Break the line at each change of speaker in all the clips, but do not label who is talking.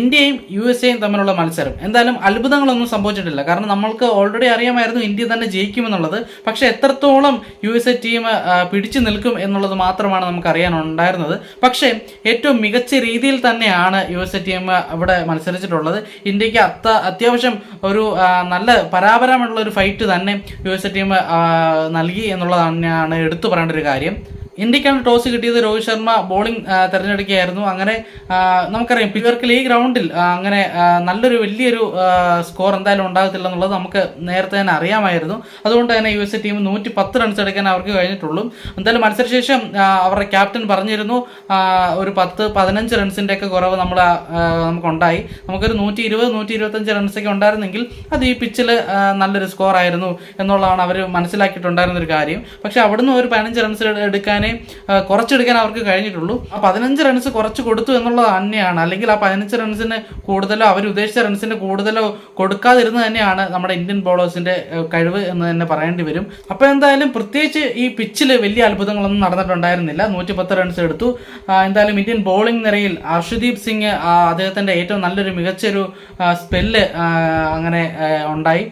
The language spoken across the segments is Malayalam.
ഇന്ത്യയും യു എസ് എയും തമ്മിലുള്ള മത്സരം. എന്തായാലും അത്ഭുതങ്ങളൊന്നും സംഭവിച്ചിട്ടില്ല. കാരണം നമ്മൾക്ക് ഓൾറെഡി അറിയാമായിരുന്നു ഇന്ത്യ തന്നെ ജയിക്കുമെന്നുള്ളത്. പക്ഷേ എത്രത്തോളം യു എസ് എ ടീം പിടിച്ചു നിൽക്കും എന്നുള്ളത് മാത്രമാണ് നമുക്ക് അറിയാനുണ്ടായിരുന്നത്. പക്ഷേ ഏറ്റവും മികച്ച രീതിയിൽ തന്നെയാണ് യു എസ് എ ടീം അവിടെ മത്സരിച്ചിട്ടുള്ളത്. ഇന്ത്യയ്ക്ക് അത്ത അത്യാവശ്യം ഒരു നല്ല പരാപരമുള്ള ഒരു ഫൈറ്റ് തന്നെ യു എസ് എ ടീം നൽകി എന്നുള്ളത് തന്നെയാണ് എടുത്തു പറയേണ്ട ഒരു കാര്യം. ഇന്ത്യക്കാണ് ടോസ് കിട്ടിയത് രോഹിത് ശർമ്മ ബോളിംഗ് തിരഞ്ഞെടുക്കുകയായിരുന്നു. അങ്ങനെ നമുക്കറിയാം ഇവർക്ക് ഈ ഗ്രൗണ്ടിൽ അങ്ങനെ നല്ലൊരു വലിയൊരു സ്കോർ എന്തായാലും ഉണ്ടാകത്തില്ല എന്നുള്ളത് നമുക്ക് നേരത്തെ തന്നെ അറിയാമായിരുന്നു. അതുകൊണ്ട് തന്നെ യു എസ് ടീം നൂറ്റി പത്ത് റൺസ് എടുക്കാൻ അവർക്ക് കഴിഞ്ഞിട്ടുള്ളൂ. എന്തായാലും മത്സരശേഷം അവരുടെ ക്യാപ്റ്റൻ പറഞ്ഞിരുന്നു ഒരു പത്ത് പതിനഞ്ച് റൺസിന്റെ ഒക്കെ കുറവ് നമ്മൾ നമുക്കുണ്ടായി. നമുക്കൊരു നൂറ്റി ഇരുപത് നൂറ്റി ഇരുപത്തഞ്ച് റൺസൊക്കെ ഉണ്ടായിരുന്നെങ്കിൽ അത് ഈ പിച്ചിൽ നല്ലൊരു സ്കോർ ആയിരുന്നു എന്നുള്ളതാണ് അവർ മനസ്സിലാക്കിയിട്ടുണ്ടായിരുന്ന ഒരു കാര്യം. പക്ഷേ അവിടുന്ന് ഒരു പതിനഞ്ച് റൺസ് എടുക്കാനേ ആ, കുറച്ചെടുക്കാൻ അവർക്ക് കഴിഞ്ഞിട്ടുള്ളൂ. ആ പതിനഞ്ച് റൺസ് കുറച്ച് കൊടുത്തു എന്നുള്ളത് തന്നെയാണ്. അല്ലെങ്കിൽ ആ പതിനഞ്ച് റൺസിന് കൂടുതലോ അവർ ഉദ്ദേശിച്ച റൺസിന് കൂടുതലോ കൊടുക്കാതിരുന്നത് തന്നെയാണ് നമ്മുടെ ഇന്ത്യൻ ബോളേഴ്സിന്റെ കഴിവ് എന്ന് തന്നെ പറയേണ്ടി വരും. അപ്പോൾ എന്തായാലും പ്രത്യേകിച്ച് ഈ പിച്ചിൽ വലിയ അത്ഭുതങ്ങളൊന്നും നടന്നിട്ടുണ്ടായിരുന്നില്ല. നൂറ്റി പത്ത് റൺസ് എടുത്തു എന്തായാലും ഇന്ത്യൻ ബോളിംഗ് നിരയിൽ അർഷദീപ് സിംഗ് അദ്ദേഹത്തിന്റെ ഏറ്റവും നല്ലൊരു മികച്ചൊരു സ്പെല്ല് അങ്ങനെ ഉണ്ടായി.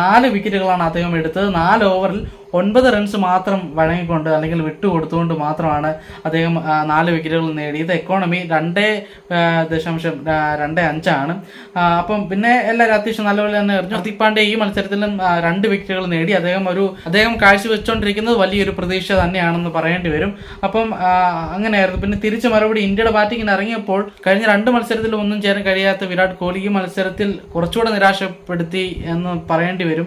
നാല് വിക്കറ്റുകളാണ് അദ്ദേഹം എടുത്തത്. നാല് ഓവറിൽ ഒൻപത് റൺസ് മാത്രം വഴങ്ങിക്കൊണ്ട് അല്ലെങ്കിൽ വിട്ടുകൊടുത്തുകൊണ്ട് മാത്രമാണ് അദ്ദേഹം നാല് വിക്കറ്റുകൾ നേടിയത് എക്കോണമി രണ്ടേ ദശാംശം രണ്ട് അഞ്ചാണ്. അപ്പം പിന്നെ എല്ലാവരും അത്യാവശ്യം നല്ലപോലെ തന്നെ എറിഞ്ഞു. ഹർദിക് പാണ്ഡ്യ ഈ മത്സരത്തിലും രണ്ട് വിക്കറ്റുകൾ നേടി. അദ്ദേഹം ഒരു അദ്ദേഹം കാഴ്ചവെച്ചുകൊണ്ടിരിക്കുന്നത് വലിയൊരു പ്രതീക്ഷ തന്നെയാണെന്ന് പറയേണ്ടി വരും. അപ്പം അങ്ങനെയായിരുന്നു. പിന്നെ തിരിച്ച് മറുപടി ഇന്ത്യയുടെ ബാറ്റിങ്ങിന് ഇറങ്ങിയപ്പോൾ കഴിഞ്ഞ രണ്ട് മത്സരത്തിൽ ഒന്നും ചേരാൻ കഴിയാത്ത വിരാട് കോഹ്ലി ഈ മത്സരത്തിൽ കുറച്ചുകൂടെ നിരാശപ്പെടുത്തി എന്ന് പറയേണ്ടി വരും.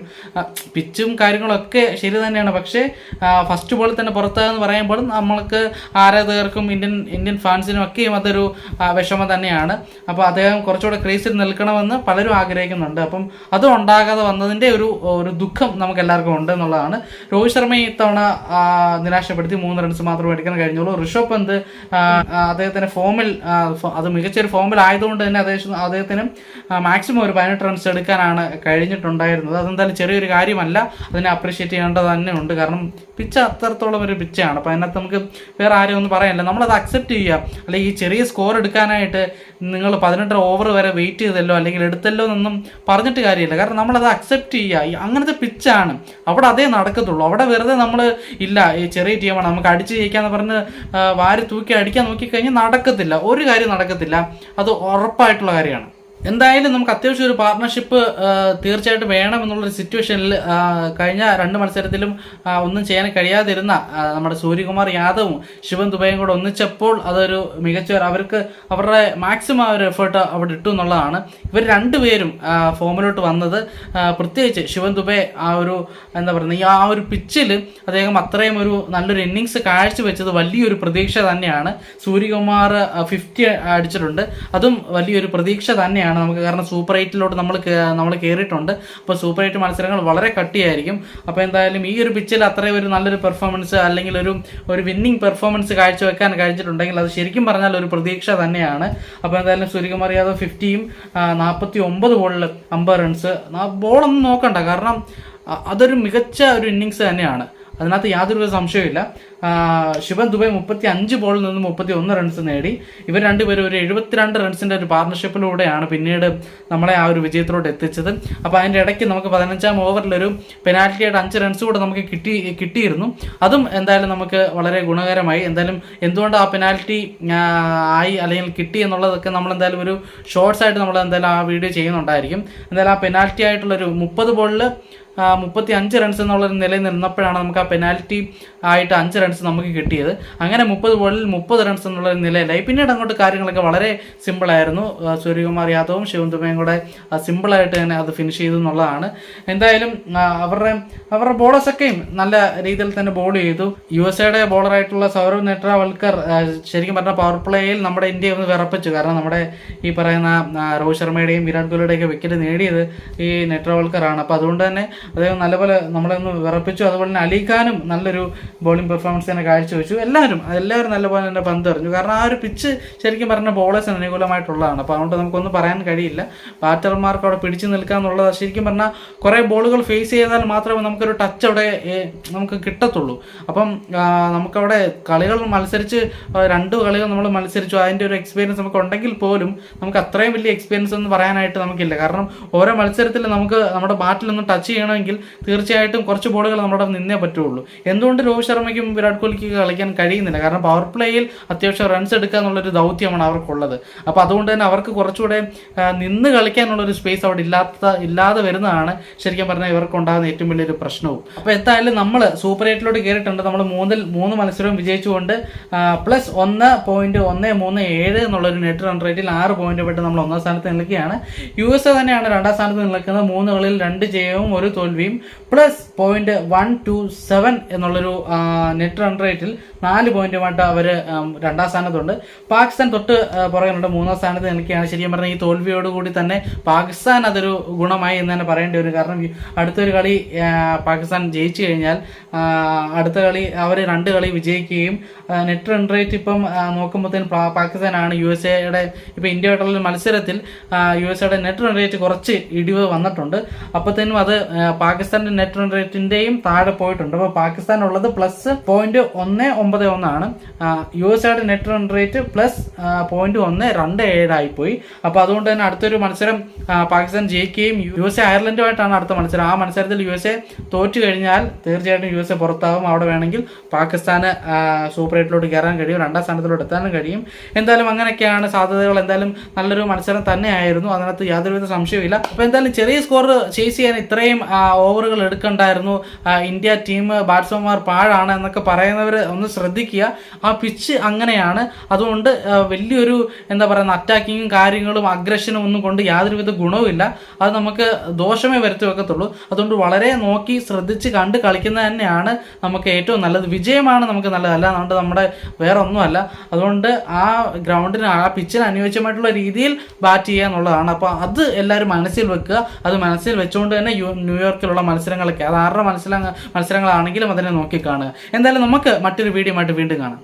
പിച്ചും കാര്യങ്ങളൊക്കെ ശരി തന്നെയാണ്. പക്ഷേ ഫസ്റ്റ് ബോളിൽ തന്നെ പുറത്താന്ന് പറയുമ്പോൾ നമ്മൾക്ക് ആരാധകർക്കും ഇന്ത്യൻ ഇന്ത്യൻ ഫാൻസിനും ഒക്കെയും അതൊരു വിഷമം തന്നെയാണ്. അപ്പോൾ അദ്ദേഹം കുറച്ചുകൂടെ ക്രീസിൽ നിൽക്കണമെന്ന് പലരും ആഗ്രഹിക്കുന്നുണ്ട്. അപ്പം അത് ഉണ്ടാകാതെ വന്നതിന്റെ ഒരു ഒരു ദുഃഖം നമുക്ക് എല്ലാവർക്കും ഉണ്ട് എന്നുള്ളതാണ്. രോഹിത് ശർമ്മ ഇത്തവണ നിരാശപ്പെടുത്തി മൂന്ന് റൺസ് മാത്രം എടുക്കാൻ കഴിഞ്ഞുള്ളൂ. ഋഷഭ് പന്ത് ആ, ഫോമിൽ അത് മികച്ചൊരു ഫോമിൽ ആയതുകൊണ്ട് തന്നെ അദ്ദേഹം അദ്ദേഹത്തിന് മാക്സിമം ഒരു പതിനെട്ട് റൺസ് എടുക്കാനാണ് കഴിഞ്ഞിട്ടുണ്ടായിരുന്നത്. അതെന്തായാലും ചെറിയൊരു കാര്യമല്ല. അതിനെ അപ്രീഷിയേറ്റ് ചെയ്യേണ്ടത് തന്നെ ഉണ്ട്. കാരണം പിച്ച അത്രത്തോളം ഒരു പിച്ചയാണ് അപ്പോൾ അതിനകത്ത് നമുക്ക് വേറെ ആരും ഒന്നും പറയാനില്ല. നമ്മളത് അക്സെപ്റ്റ് ചെയ്യുക. അല്ലെങ്കിൽ ഈ ചെറിയ സ്കോർ എടുക്കാനായിട്ട് നിങ്ങൾ പതിനെട്ടര ഓവർ വരെ വെയിറ്റ് ചെയ്തല്ലോ അല്ലെങ്കിൽ എടുത്തല്ലോ എന്നൊന്നും പറഞ്ഞിട്ട് കാര്യമില്ല. കാരണം നമ്മളത് അക്സെപ്റ്റ് ചെയ്യുക. അങ്ങനത്തെ പിച്ചാണ് അവിടെ അതേ നടക്കത്തുള്ളൂ. അവിടെ വെറുതെ നമ്മൾ ഇല്ല ഈ ചെറിയ ടീമാണ് നമുക്ക് അടിച്ച് ജയിക്കാന്ന് പറഞ്ഞ് വാരി തൂക്കി അടിക്കാൻ നോക്കിക്കഴിഞ്ഞാൽ നടക്കത്തില്ല. ഒരു കാര്യം നടക്കത്തില്ല. അത് ഉറപ്പായിട്ടുള്ള കാര്യമാണ്. എന്തായാലും നമുക്ക് അത്യാവശ്യം ഒരു പാർട്ണർഷിപ്പ് തീർച്ചയായിട്ടും വേണം എന്നുള്ളൊരു സിറ്റുവേഷനിൽ കഴിഞ്ഞ രണ്ട് മത്സരത്തിലും ഒന്നും ചെയ്യാൻ കഴിയാതിരുന്ന നമ്മുടെ സൂര്യകുമാർ യാദവും ശിവൻ ദുബൈയും കൂടെ ഒന്നിച്ചപ്പോൾ അതൊരു മികച്ച അവർക്ക് അവരുടെ മാക്സിമം ഒരു എഫേർട്ട് അവിടെ ഇട്ടു എന്നുള്ളതാണ്. ഇവർ രണ്ടുപേരും ഫോമിലോട്ട് വന്നത് പ്രത്യേകിച്ച് ശിവൻ ദുബൈ ആ ഒരു എന്താ പറയുന്നത് ഈ ആ ഒരു പിച്ചിൽ അദ്ദേഹം അത്രയും ഒരു നല്ലൊരു ഇന്നിങ്സ് കാഴ്ചവെച്ചത് വലിയൊരു പ്രതീക്ഷ തന്നെയാണ്. സൂര്യകുമാർ ഫിഫ്റ്റി അടിച്ചിട്ടുണ്ട്. അതും വലിയൊരു പ്രതീക്ഷ തന്നെയാണ്. നമുക്ക് കാരണം സൂപ്പർ എയ്റ്റിലോട്ട് നമ്മൾ നമ്മൾ കയറിയിട്ടുണ്ട് അപ്പോൾ സൂപ്പർ എയ്റ്റ് മത്സരങ്ങൾ വളരെ കട്ടിയായിരിക്കും. അപ്പോൾ എന്തായാലും ഈ ഒരു പിച്ചിൽ അത്രയും ഒരു നല്ലൊരു പെർഫോമൻസ് അല്ലെങ്കിൽ ഒരു ഒരു വിന്നിങ് പെർഫോമൻസ് കാഴ്ചവെക്കാൻ കഴിഞ്ഞിട്ടുണ്ടെങ്കിൽ അത് ശരിക്കും പറഞ്ഞാൽ ഒരു പ്രതീക്ഷ തന്നെയാണ്. അപ്പോൾ എന്തായാലും സൂര്യകുമാർ യാദവ് ഫിഫ്റ്റിയും നാൽപ്പത്തി ഒമ്പത് ബോളിൽ അമ്പത് റൺസ് ബോളൊന്നും നോക്കണ്ട. കാരണം അതൊരു മികച്ച ഒരു ഇന്നിങ്സ് തന്നെയാണ്. അതിനകത്ത് യാതൊരു സംശയമില്ല ശിവൻ ദുബൈ മുപ്പത്തി അഞ്ച് ബോളിൽ നിന്ന് മുപ്പത്തി ഒന്ന് റൺസ് നേടി. ഇവർ രണ്ടുപേരും ഒരു എഴുപത്തിരണ്ട് റൺസിന്റെ ഒരു പാർട്ണർഷിപ്പിലൂടെയാണ് പിന്നീട് നമ്മളെ ആ ഒരു വിജയത്തിലോട്ട് എത്തിച്ചത്. അപ്പോൾ അതിന്റെ ഇടയ്ക്ക് നമുക്ക് പതിനഞ്ചാം ഓവറിലൊരു പെനാൽറ്റിയായിട്ട് അഞ്ച് റൺസ് കൂടെ നമുക്ക് കിട്ടി കിട്ടിയിരുന്നു. അതും എന്തായാലും നമുക്ക് വളരെ ഗുണകരമായി. എന്തായാലും എന്തുകൊണ്ട് ആ പെനാൽറ്റി ആയി അല്ലെങ്കിൽ കിട്ടി എന്നുള്ളതൊക്കെ നമ്മൾ എന്തായാലും ഒരു ഷോർട്സ് ആയിട്ട് നമ്മൾ എന്തായാലും ആ വീഡിയോ ചെയ്യുന്നുണ്ടായിരിക്കും. എന്തായാലും ആ പെനാൽറ്റി ആയിട്ടുള്ളൊരു മുപ്പത് ബോളിൽ മുപ്പത്തി അഞ്ച് റൺസ് എന്നുള്ളൊരു നിലയിൽ നിന്നപ്പോഴാണ് നമുക്ക് പെനാൽറ്റി ആയിട്ട് അഞ്ച് റൺസ് നമുക്ക് കിട്ടിയത്. അങ്ങനെ മുപ്പത് ബോളിൽ മുപ്പത് റൺസ് എന്നുള്ള നിലയിലായി. പിന്നീട് അങ്ങോട്ട് കാര്യങ്ങളൊക്കെ വളരെ സിമ്പിളായിരുന്നു ആ, സൂര്യകുമാർ യാദവും ശിവൻ ദുബയും കൂടെ സിമ്പിളായിട്ട് തന്നെ അത് ഫിനിഷ് ചെയ്തു എന്നുള്ളതാണ്. എന്തായാലും ആ, അവരുടെ അവരുടെ ബോളേഴ്സൊക്കെയും നല്ല രീതിയിൽ തന്നെ ബോൾ ചെയ്തു. യു എസ് എയുടെ ബോളറായിട്ടുള്ള സൗരവ് നെട്രാവൽക്കർ ശരിക്കും പറഞ്ഞാൽ പവർ പ്ലേയിൽ നമ്മുടെ ഇന്ത്യയെ ഒന്ന് വിറപ്പിച്ചു. കാരണം നമ്മുടെ ഈ പറയുന്ന ആ, രോഹിത് ശർമ്മയുടെയും വിരാട് കോഹ്ലിയുടെയൊക്കെ വിക്കറ്റ് നേടിയത് ഈ നെട്രാവൽക്കറാണ് അപ്പോൾ അതുകൊണ്ട് തന്നെ അദ്ദേഹം നല്ലപോലെ നമ്മളെ ഒന്ന് വിറപ്പിച്ചു. അതുപോലെ തന്നെ അലിഖാനും നല്ലൊരു ബോളിംഗ് പെർഫോമൻസ് തന്നെ കാഴ്ചവെച്ചു. എല്ലാവരും എല്ലാവരും നല്ലപോലെ തന്നെ പന്ത് എറിഞ്ഞു കാരണം ആ ഒരു പിച്ച് ശരിക്കും പറഞ്ഞാൽ ബോളേഴ്സിന് അനുകൂലമായിട്ടുള്ളതാണ്. അപ്പോൾ അതുകൊണ്ട് നമുക്കൊന്നും പറയാൻ കഴിയില്ല. ബാറ്റർമാർക്ക് അവിടെ പിടിച്ചു നിൽക്കുക എന്നുള്ളത് ശരിക്കും പറഞ്ഞാൽ കുറേ ബോളുകൾ ഫേസ് ചെയ്താൽ മാത്രമേ നമുക്കൊരു ടച്ച് അവിടെ നമുക്ക് കിട്ടത്തുള്ളൂ. അപ്പം നമുക്കവിടെ കളികൾ മത്സരിച്ച് രണ്ട് കളികൾ നമ്മൾ മത്സരിച്ചു. അതിന്റെ ഒരു എക്സ്പീരിയൻസ് നമുക്ക് ഉണ്ടെങ്കിൽ പോലും നമുക്ക് അത്രയും വലിയ എക്സ്പീരിയൻസ് ഒന്നും പറയാനായിട്ട് നമുക്കില്ല. കാരണം ഓരോ മത്സരത്തിൽ നമുക്ക് നമ്മുടെ ബാറ്റിലൊന്ന് ടച്ച് ചെയ്യണമെങ്കിൽ തീർച്ചയായിട്ടും കുറച്ച് ബോളുകൾ നമ്മുടെ നിന്നേ പറ്റുള്ളൂ എന്തുകൊണ്ട് രോഹിത് ശർമ്മയ്ക്കും വിരാട് കോഹ്ലിക്ക് കളിക്കാൻ കഴിയുന്നില്ല? കാരണം പവർ പ്ലേയിൽ അത്യാവശ്യം റൺസ് എടുക്കുക എന്നുള്ളൊരു ദൗത്യമാണ് അവർക്കുള്ളത്. അപ്പോൾ അതുകൊണ്ട് തന്നെ അവർക്ക് കുറച്ചുകൂടെ നിന്ന് കളിക്കാനുള്ളൊരു സ്പേസ് അവിടെ ഇല്ലാത്ത ഇല്ലാതെ വരുന്നതാണ് ശരിക്കും പറഞ്ഞാൽ ഇവർക്കുണ്ടാകുന്ന ഏറ്റവും വലിയൊരു പ്രശ്നവും. അപ്പോൾ എന്തായാലും നമ്മൾ സൂപ്പർ എയ്റ്റിലോട്ട് കയറിയിട്ടുണ്ട് നമ്മൾ മൂന്നിൽ മൂന്ന് മത്സരവും വിജയിച്ചുകൊണ്ട് പ്ലസ് ഒന്ന് പോയിന്റ് ഒന്ന് മൂന്ന് ഏഴ് എന്നുള്ളൊരു നെറ്റ് റൺ റേറ്റിൽ ആറ് പോയിന്റ് പെട്ട് നമ്മൾ ഒന്നാം സ്ഥാനത്ത് നിൽക്കുകയാണ്. യു എസ് എ തന്നെയാണ് രണ്ടാം സ്ഥാനത്ത് നിൽക്കുന്നത്. മൂന്ന് കളിയിൽ രണ്ട് ജയവും ഒരു തോൽവിയും plus point one two seven എന്നുള്ളൊരു നെറ്റ് റൺ റേറ്റിൽ നാല് പോയിന്റുമായിട്ട് അവർ രണ്ടാം സ്ഥാനത്തുണ്ട്. പാകിസ്ഥാൻ തൊട്ട് പുറകിലുണ്ട്. മൂന്നാം സ്ഥാനത്ത് നിൽക്കുകയാണ്. ശരിക്കും പറഞ്ഞാൽ ഈ തോൽവിയോടുകൂടി തന്നെ പാകിസ്ഥാൻ അതൊരു ഗുണമായി എന്ന് തന്നെ പറയേണ്ടി വരും. കാരണം അടുത്തൊരു കളി പാകിസ്ഥാൻ ജയിച്ചു കഴിഞ്ഞാൽ അടുത്ത കളി അവർ രണ്ട് കളി വിജയിക്കുകയും നെറ്റ് റൺ റേറ്റ് ഇപ്പം നോക്കുമ്പോഴത്തേനും പാകിസ്ഥാനാണ് യു എസ് എയുടെ ഇപ്പം ഇന്ത്യയായിട്ടുള്ള മത്സരത്തിൽ യു എസ് എയുടെ നെറ്റ് റൺ റേറ്റ് കുറച്ച് ഇടിവ് വന്നിട്ടുണ്ട്. അപ്പോഴത്തേനും അത് പാകിസ്ഥാന്റെ നെറ്റ് റൺ റേറ്റിന്റെയും താഴെ പോയിട്ടുണ്ട്. അപ്പോൾ പാകിസ്ഥാൻ ഉള്ളത് പ്ലസ് പോയിന്റ് ഒന്ന് ഒമ്പത് ഒന്നാണ്. യു എസ് എയുടെ net run rate plus point ഒന്ന് രണ്ട് ഏഴായി പോയി അപ്പോൾ അതുകൊണ്ട് തന്നെ അടുത്തൊരു മത്സരം പാകിസ്ഥാൻ ജയിക്കുകയും യു എസ് എ അയർലൻഡുമായിട്ടാണ് അടുത്ത മത്സരം. ആ മത്സരത്തിൽ യു എസ് എ തോറ്റു കഴിഞ്ഞാൽ തീർച്ചയായിട്ടും യു എസ് എ പുറത്താവും. അവിടെ വേണമെങ്കിൽ പാകിസ്ഥാന് സൂപ്പർ എയ്റ്റിലോട്ട് കയറാൻ കഴിയും. രണ്ടാം സ്ഥാനത്തിലോട്ട് എത്താനും കഴിയും. എന്തായാലും അങ്ങനെയൊക്കെയാണ് സാധ്യതകൾ. എന്തായാലും നല്ലൊരു മത്സരം തന്നെയായിരുന്നു. അതിനകത്ത് യാതൊരുവിധ സംശയമില്ല അപ്പോൾ എന്തായാലും ചെറിയ സ്കോർ ചേസ് ചെയ്യാൻ ഇത്രയും ഓവറുകൾ എടുക്കണ്ടായിരുന്നു. ഇന്ത്യ ടീം ബാറ്റ്സ്മാൻമാർ പാഴാണ് എന്നൊക്കെ പറയുന്നവർ ഒന്ന് ശ്രദ്ധിക്കുക. ആ പിച്ച് അങ്ങനെയാണ്. അതുകൊണ്ട് വലിയൊരു എന്താ പറയുന്ന അറ്റാക്കിങ്ങും കാര്യങ്ങളും അഗ്രഷനും ഒന്നും കൊണ്ട് യാതൊരുവിധ ഗുണവുമില്ല അത് നമുക്ക് ദോഷമേ വരുത്തി വെക്കത്തുള്ളൂ അതുകൊണ്ട് വളരെ നോക്കി ശ്രദ്ധിച്ച് കണ്ട് കളിക്കുന്നത് തന്നെയാണ് നമുക്ക് ഏറ്റവും നല്ലത്. വിജയമാണ് നമുക്ക് നല്ലത്. അല്ലാണ്ട് നമ്മുടെ വേറെ ഒന്നുമല്ല. അതുകൊണ്ട് ആ ഗ്രൗണ്ടിന് ആ പിച്ചിന് അനുയോജ്യമായിട്ടുള്ള രീതിയിൽ ബാറ്റ് ചെയ്യുക എന്നുള്ളതാണ്. അപ്പോൾ അത് എല്ലാവരും മനസ്സിൽ വെക്കുക. അത് മനസ്സിൽ വെച്ചുകൊണ്ട് തന്നെ ന്യൂയോർക്കിലുള്ള മത്സരങ്ങളൊക്കെ അത് ആരുടെ മത്സര മത്സരങ്ങളാണെങ്കിലും അതിനെ നോക്കി കാണുക. എന്തായാലും നമുക്ക് മറ്റൊരു വീഡിയോ ആയിട്ട് വീണ്ടും കാണാം.